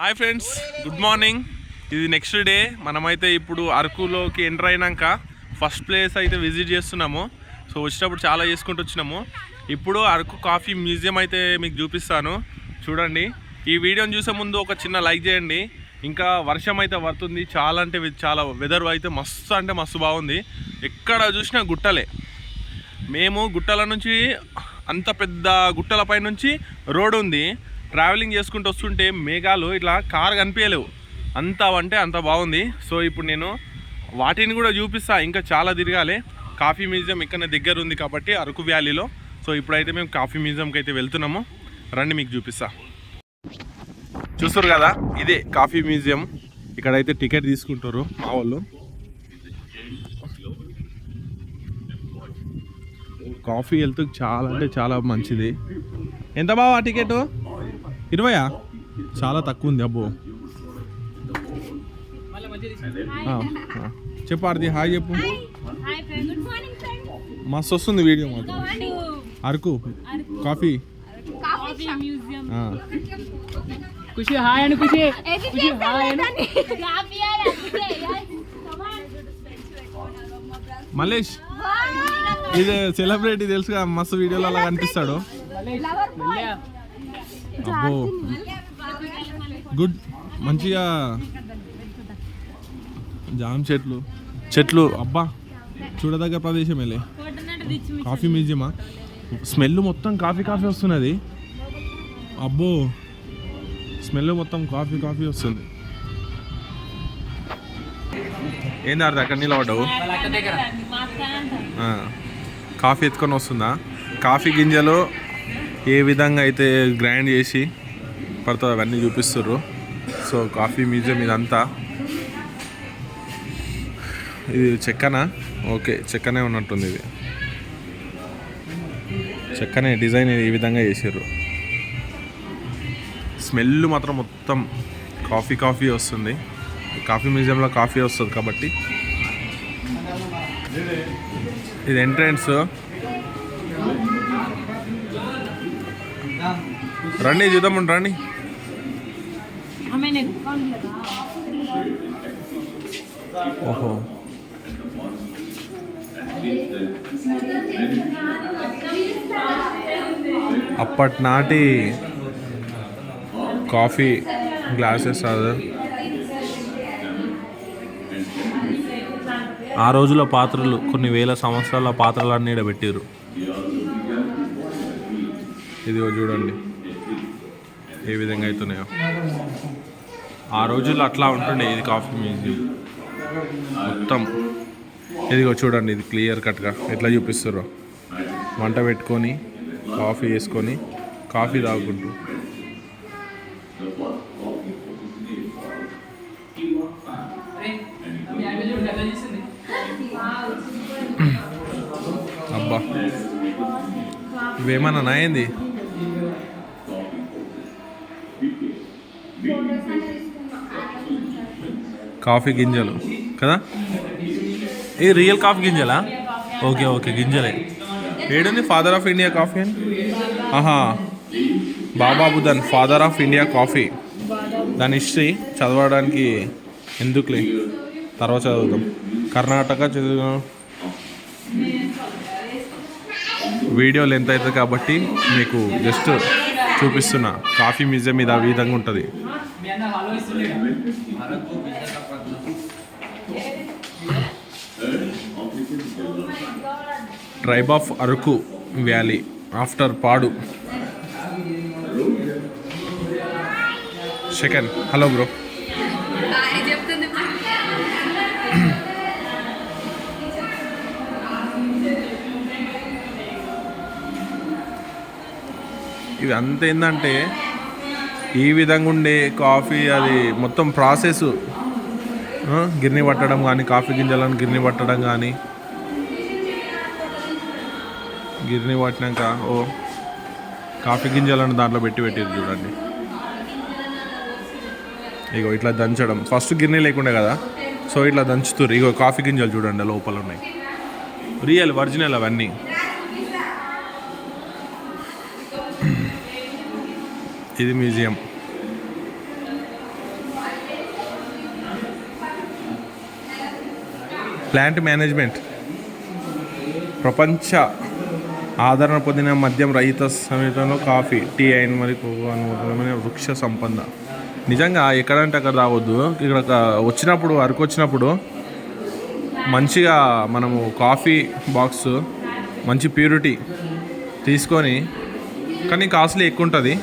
Hi friends good morning ఇది next day మనమైతే ఇప్పుడు అరకులోకి ఎంటర్ అయినాక ఫస్ట్ ప్లేస్ అయితే విజిట్ చేస్తున్నాము. సో వచ్చినప్పుడు చాలా చేసుకుంటూ వచ్చినాము. ఇప్పుడు అరకు కాఫీ మ్యూజియం అయితే మీకు చూపిస్తాను. చూడండి. ఈ వీడియోని చూసే ముందు ఒక చిన్న లైక్ చేయండి. ఇంకా వర్షం అయితే పడుతుంది. చాలా అంటే చాలా వెదర్ అయితే మస్తు అంటే మస్తు బాగుంది. ఎక్కడ చూసినా గుట్టలే. మేము గుట్టల నుంచి అంత పెద్ద గుట్టలపై నుంచి రోడ్ ఉంది. ట్రావెలింగ్ చేసుకుంటూ వస్తుంటే మేఘాలు ఇట్లా కార్ కనిపించలేవు. అంత అంటే అంత బాగుంది. సో ఇప్పుడు నేను వాటిని కూడా చూపిస్తా. ఇంకా చాలా తిరగాలి. కాఫీ మ్యూజియం ఇక్కడ దగ్గర ఉంది కాబట్టి అరకు వ్యాలీలో. సో ఇప్పుడైతే మేము కాఫీ మ్యూజియంకి అయితే వెళ్తున్నాము. రండి మీకు చూపిస్తా. చూస్తారు కదా? ఇదే కాఫీ మ్యూజియం. ఇక్కడైతే టికెట్ తీసుకుంటారు మా వాళ్ళు. కాఫీ హెల్త్ చాలా అంటే చాలా మంచిది. ఎంత బావా టికెట్? ఇరవయా చాలా తక్కువ ఉంది అబ్బో. చెప్పు ఆర్ది హాయ్ చెప్పు hi friend good morning friend మస్తు వస్తుంది వీడియో మాత్రం అరకు కాఫీ. ఖుషి హాయ్ అని ఖుషి మల్లేష్ ఇది సెలబ్రిటీ తెలుసుగా మస్తు వీడియోలో అలా కనిపిస్తాడు అబ్బో. గుడ్ మంచిగా జామ్ చెట్లు. చెట్లు అబ్బా. చూడదగ్గ ప్రదేశం వెళ్ళే కాఫీ మ్యూజియమా? స్మెల్ మొత్తం కాఫీ కాఫీ వస్తున్నది. అబ్బో. స్మెల్ మొత్తం కాఫీ కాఫీ వస్తుంది. ఏంది అర్థం అక్కడ నిలబడ్డావు కాఫీ ఎత్తుకొని వస్తుందా? కాఫీ గింజలు ఏ విధంగా అయితే గ్రైండ్ చేసి పడుతుందో అవన్నీ చూపిస్తుర్రు. సో కాఫీ మ్యూజియం ఇదంతా. ఇది చెక్కనా? ఓకే చెక్కనే ఉన్నట్టుంది ఇది. చెక్కనే డిజైన్ ఈ విధంగా చేసారు స్మెల్ మాత్రం మొత్తం కాఫీ కాఫీ వస్తుంది. కాఫీ మ్యూజియంలో కాఫీ వస్తుంది కాబట్టి. ఇది ఎంట్రన్స్. రండి చూద్దామండి రండి. ఓహో. అప్పటి నాటి కాఫీ గ్లాసెస్ అది. ఆ రోజుల పాత్రలు కొన్ని వేల సంవత్సరాల పాత్రలన్నీ పెట్టారు ఇదిగో చూడండి. ఏ విధంగా అవుతున్నాయో. ఆ రోజుల్లో అట్లా ఉంటుండే ఇది కాఫీ మ్యూజియం. మొత్తం. ఇదిగో చూడండి ఇది క్లియర్ కట్గా ఎట్లా చూపిస్తారు వంట పెట్టుకొని కాఫీ వేసుకొని కాఫీ తాగుకుంటూ. అబ్బా. ఇవేమన్నా నాయంది? కాఫీ గింజలు కదా? ఇది రియల్ కాఫీ గింజలా? ఓకే ఓకే గింజలే. ఏడుంది? ఫాదర్ ఆఫ్ ఇండియా కాఫీ అని? ఆహా. Baba Budan father of India coffee దాని హిస్టరీ చదవడానికి ఎందుకులే? తర్వాత చదువుతాం కర్ణాటక చదువు వీడియో లెంత్ అవుతుంది కాబట్టి మీకు జస్ట్ చూపిస్తున్నా. కాఫీ మ్యూజియం ఇది ఆ విధంగా ఉంటుంది. మీ tribe of Araku valley after పాడు సెకండ్ హలో బ్రో ఇవి అంత ఏంటంటే ఈ విధంగా ఉండే కాఫీ అది మొత్తం ప్రాసెస్ గిర్ని పట్టడం కానీ కాఫీ గింజలను గిర్ని పట్టడం కానీ గిర్ని పట్టినాక ఓ కాఫీ గింజలను దాంట్లో పెట్టి పెట్టారు చూడండి. ఇగో ఇట్లా దంచడం. ఫస్ట్ గిన్నె లేకుండే కదా సో ఇట్లా దంచుతుర్రు. ఇగో కాఫీ గింజలు చూడండి లోపల ఉన్నాయి. రియల్ ఒరిజినల్ అవన్నీ. ఇది మ్యూజియం. Plant management. ప్రపంచ ఆదరణ పొందిన మద్యం రైత సమేతంలో కాఫీ టీ అయిన మరి అనుకూలమైన వృక్ష సంపద. నిజంగా ఎక్కడంటే అక్కడ రావద్దు. ఇక్కడ వచ్చినప్పుడు అరకు వచ్చినప్పుడు మంచిగా మనము కాఫీ బాక్స్ మంచి ప్యూరిటీ తీసుకొని కానీ కాస్ట్లీ ఎక్కువ ఉంటుంది.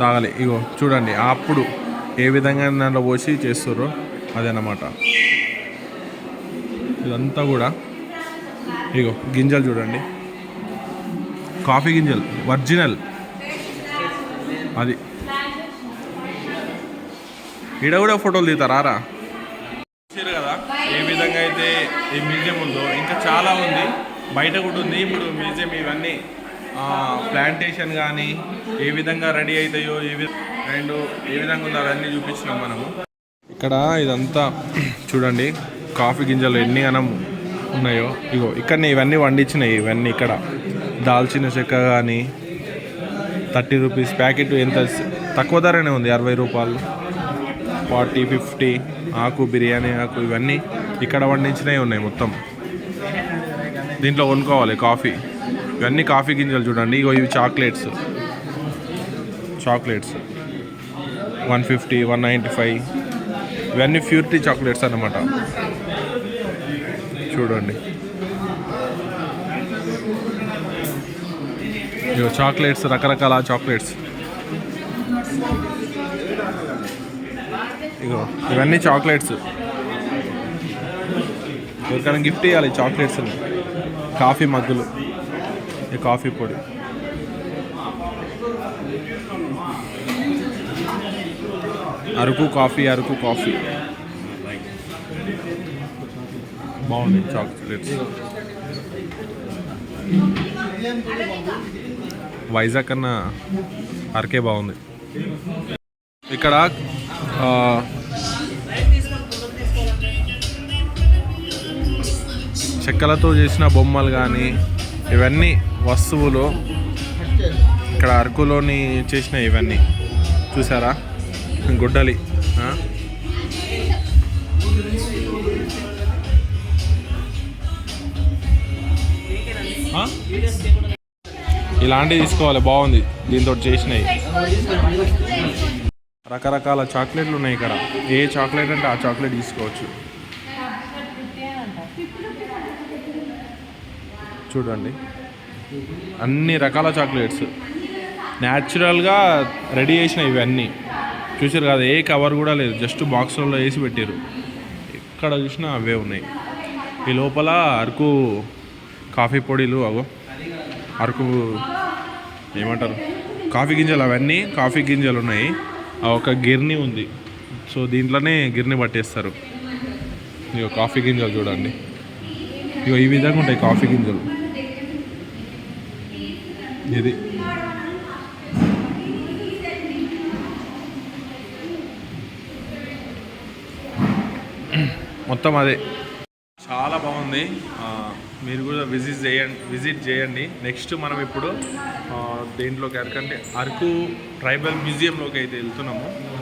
తాగాలి. ఇగో చూడండి అప్పుడు ఏ విధంగా దాంట్లో పోసి చేస్తారో అదనమాట ఇదంతా కూడా ఇగో గింజలు చూడండి. కాఫీ గింజలు ఒరిజినల్. అది. ఈడ కూడా ఫోటోలు దిగుతారా రా. చూసారు కదా ఏ విధంగా అయితే ఈ మ్యూజియం ఉందో ఇంకా చాలా ఉంది. బయట కూడా ఉంది ఇప్పుడు మ్యూజియం ఇవన్నీ ప్లాంటేషన్ కానీ ఏ విధంగా రెడీ అవుతాయో ఏ అండ్ ఏ విధంగా ఉందో అవన్నీ చూపించినాం మనము. ఇక్కడ ఇదంతా చూడండి కాఫీ గింజలు ఎన్ని అనం ఉన్నాయో. ఇగో ఇక్కడ ఇవన్నీ వండించినాయి ఇవన్నీ ఇక్కడ. దాల్చిన చెక్క కానీ థర్టీ రూపీస్ ప్యాకెట్ ఎంత తక్కువ ధరనే ఉంది అరవై రూపాయలు. ఫార్టీ ఫిఫ్టీ ఆకు బిర్యానీ ఆకు ఇవన్నీ ఇక్కడ వండించినవి ఉన్నాయి మొత్తం. దీంట్లో కొనుక్కోవాలి కాఫీ. ఇవన్నీ కాఫీ గింజలు చూడండి. ఇగో ఇవి chocolates. Chocolates. One fifty one ninety five. ఇవన్నీ ప్యూరిటీ చాక్లెట్స్ అన్నమాట. చూడండి. ఇగో చాక్లెట్స్ రకరకాల చాక్లెట్స్. ఇగో ఇవన్నీ చాక్లెట్స్. ఎవరికైనా గిఫ్ట్ ఇవ్వాలి చాక్లెట్స్ కాఫీ మగ్గులు. ఈ కాఫీ పొడి. Araku coffee Araku coffee. బాగుంది చాక్లెట్స్. వైజాగ్ కన్నా అరకే బాగుంది. ఇక్కడ చెక్కలతో చేసిన బొమ్మలు కానీ ఇవన్నీ వస్తువులు ఇక్కడ అరకులోని చేసిన ఇవన్నీ. చూసారా? గుడ్డలి ఆ? ఇలాంటివి తీసుకోవాలి బాగుంది. దీంతో చేసినవి. రకరకాల చాక్లెట్లు ఉన్నాయి ఇక్కడ. ఏ చాక్లెట్ అంటే ఆ చాక్లెట్ తీసుకోవచ్చు. చూడండి. అన్ని రకాల చాక్లెట్స్. న్యాచురల్గా రెడీ చేసిన ఇవన్నీ. చూసారు కదా ఏ కవర్ కూడా లేదు. జస్ట్ బాక్స్లలో వేసి పెట్టారు ఎక్కడ చూసినా అవే ఉన్నాయి. ఈ లోపల అరకు కాఫీ పొడిలు అవో అరకు ఏమంటారు? కాఫీ గింజలు అవన్నీ కాఫీ గింజలు ఉన్నాయి. ఒక గిర్ని ఉంది. సో దీంట్లోనే గిర్ని పట్టేస్తారు. ఇగో కాఫీ గింజలు చూడండి. ఇగో ఈ విధంగా ఉంటాయి కాఫీ గింజలు. ఇది. మొత్తం అదే. చాలా బాగుంది. ఆ, మీరు కూడా విజిట్ చేయండి విజిట్ చేయండి. నెక్స్ట్ మనం ఇప్పుడు ఆ, దేంట్లోకి అరకంటే అరకు ట్రైబల్ మ్యూజియంలోకి అయితే వెళ్తున్నాము.